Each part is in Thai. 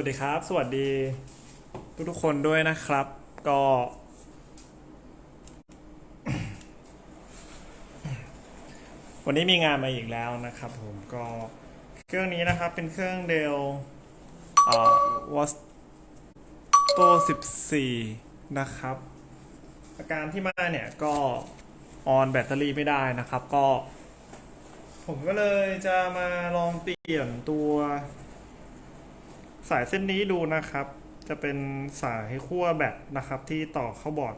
วัสดีครับ สวัสดีทุกทุกๆคนด้วยนะครับ ก็ วันนี้มีงานมาอีกแล้วนะครับ ผมก็เครื่องนี้นะครับเป็นเครื่องเดลเอ่อวอสโต14 นะครับ อาการที่มาเนี่ยก็ออนแบตเตอรี่ไม่ได้นะครับ ก็ ผมก็เลยจะมาลองเปลี่ยนตัว สายเส้นนี้ดูนะครับ จะเป็นสายขั้วแบตนะครับ ที่ต่อเข้าบอร์ด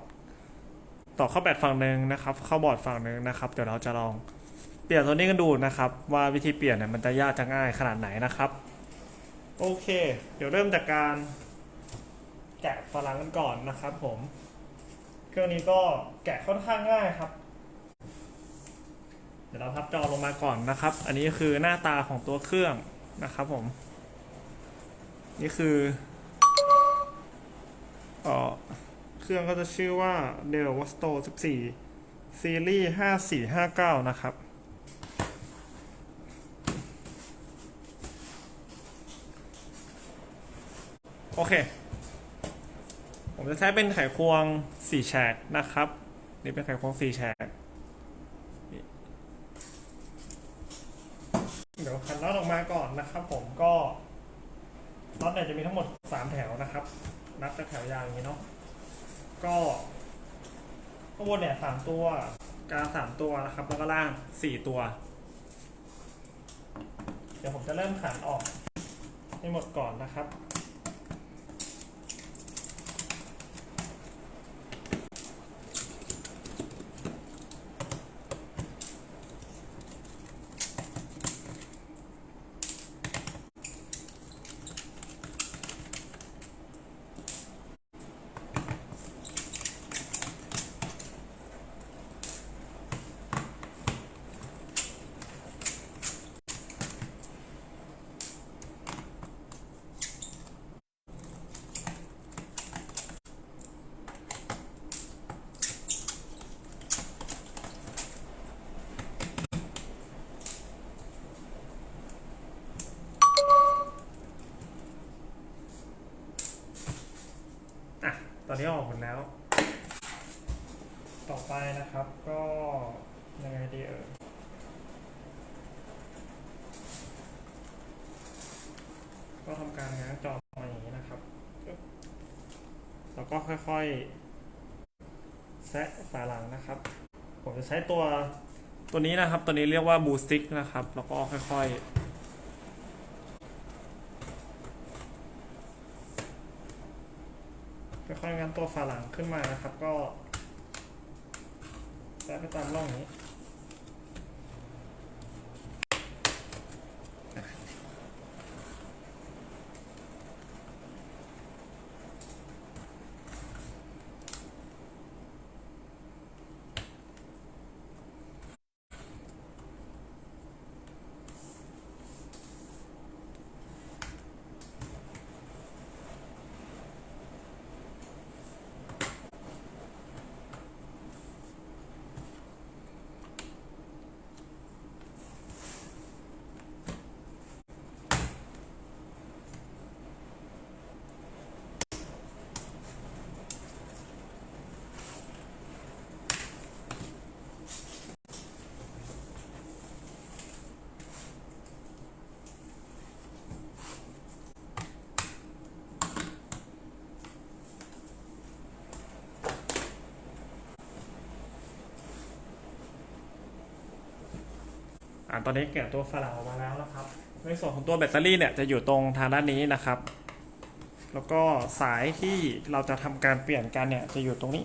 ต่อเข้าแบตฝั่งหนึ่งนะครับ เข้าบอร์ดฝั่งหนึ่งนะครับ เดี๋ยวเราจะลองเปลี่ยนตัวนี้กันดูนะครับ ว่าวิธีเปลี่ยนเนี่ยมันจะยากจะง่ายขนาดไหนนะครับ โอเค เดี๋ยวเริ่มจากการแกะฝรั่งกันก่อนนะครับ ผม เครื่องนี้ก็แกะค่อนข้างง่ายครับ เดี๋ยวเราพับจอลงมาก่อนนะครับ อันนี้คือหน้าตาของตัวเครื่องนะครับ ผม นี่คือเออเครื่องก็จะชื่อว่า Dell v o s t o 14 ซีรีส์5459 นะครับ โอเค ผมจะใช้เป็นไขควง 4 แฉกนะครับ นี่เป็นไขควง 4 แฉกนี่เดี๋ยวคันน็อตออกมาก่อนนะครับ ผมก็ น็อตเนี่ยจะมีทั้งหมด 3 แถวนะครับ นับจากแถวยาวอย่างนี้เนาะก็ข้างบนเนี่ยสามตัวกลางสามตัวนะครับ แล้วก็ล่างสี่ตัว เดี๋ยวผมจะเริ่มขันออกให้หมดก่อนนะครับ อะ ตอนนี้ออกหมดแล้ว ต่อไปนะครับ ก็ยังไงดีเอ่ย ก็ทำการง้างจอมาอย่างนี้นะครับ แล้วก็ค่อยๆแซะฝาหลังนะครับ ผมจะใช้ตัวตัวนี้นะครับ ตัวนี้เรียกว่าบูสติกนะครับ แล้วก็ค่อยๆค่อยๆงันตัวฝาหลังขึ้นมานะครับ ก็แซะไปตามร่องนี้ ตอนนี้แกะตัวฝาหลังออกมาแล้วนะครับ ในส่วนของตัวแบตเตอรี่เนี่ยจะอยู่ตรงทางด้านนี้นะครับ แล้วก็สายที่เราจะทำการเปลี่ยนกันเนี่ยจะอยู่ตรงนี้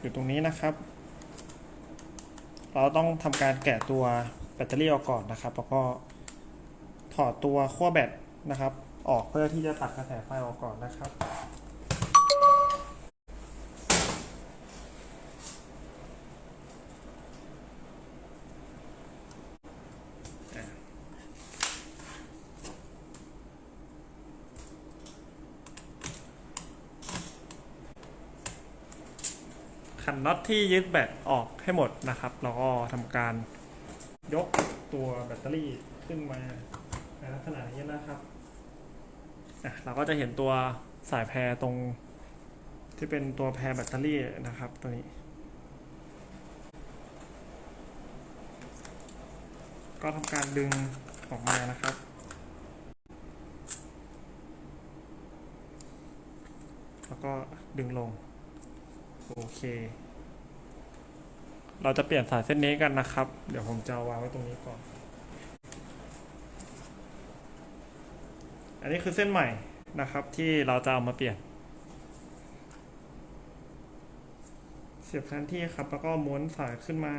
อยู่ตรงนี้นะครับ เราต้องทำการแกะตัวแบตเตอรี่ออกก่อนนะครับ แล้วก็ถอดตัวขั้วแบตนะครับ ออกเพื่อที่จะตัดกระแสไฟออกก่อนนะครับ ขันน็อตที่ยึดแบตออกให้หมดนะครับ แล้วก็ทำการยกตัวแบตเตอรี่ขึ้นมาในลักษณะนี้นะครับอะเราก็จะเห็นตัวสายแพรตรงที่เป็นตัวแพรแบตเตอรี่นะครับ ตัวนี้ ก็ทำการดึงออกมานะครับแล้วก็ดึงลง โอเค เราจะเปลี่ยนสายเส้นนี้กันนะครับ เดี๋ยวผมจะวางไว้ตรงนี้ก่อน อันนี้คือเส้นใหม่นะครับที่เราจะเอามาเปลี่ยน เสียบแทนที่ครับแล้วก็ม้วนสายขึ้นมา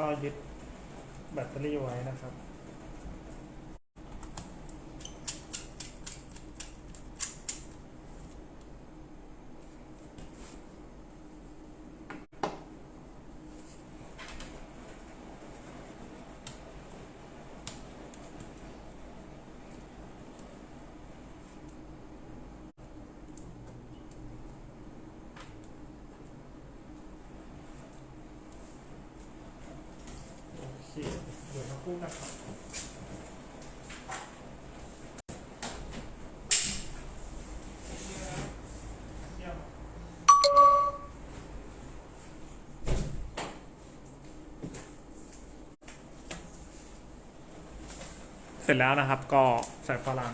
ก็ยึดแบตเตอรี่ไว้นะครับ โอเคเดี๋ยวมาพูดนะครับเสร็จแล้วนะครับก็ใส่ฝรั่ง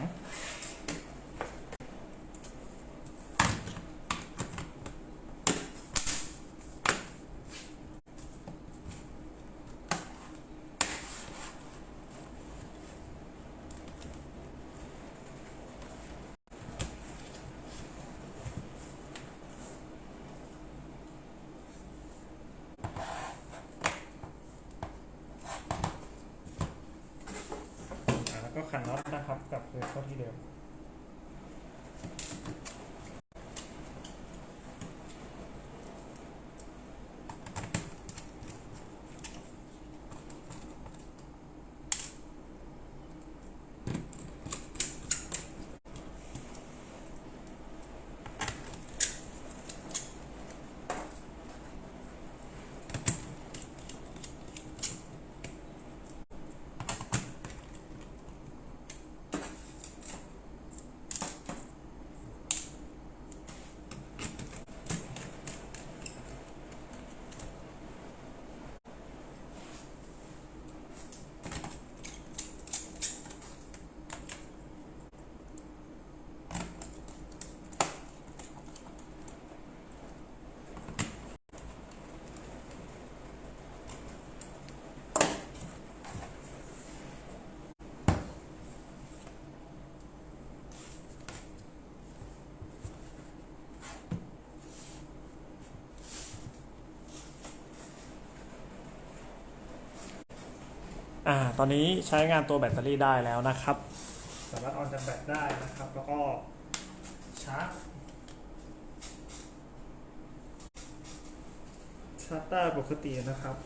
อ่าแล้วก็ขันน็อต นะครั อ่าตอนนี้ใช้งานตัวแบตเตอรี่ได้แล้วนะครับ สามารถออนจากแบตได้นะครับ แล้วก็ชาร์จชาร์จได้ปกตินะครับ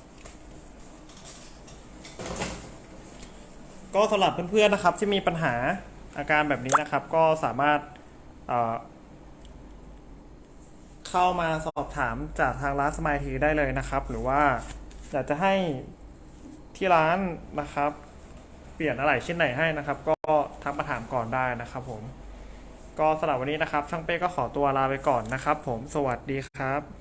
ก็สำหรับเพื่อนๆนะครับที่มีปัญหาอาการแบบนี้นะครับ ก็สามารถเอ่อเข้ามาสอบถามจากทางร้านสมายทีได้เลยนะครับ หรือว่าอยากจะให้ ที่ร้านนะครับ เปลี่ยนอะไรชิ้นไหนให้นะครับ ก็ทักมาถามก่อนได้นะครับผม ก็สำหรับวันนี้นะครับ ช่างเป้ก็ขอตัวลาไปก่อนนะครับ ผมสวัสดีครับ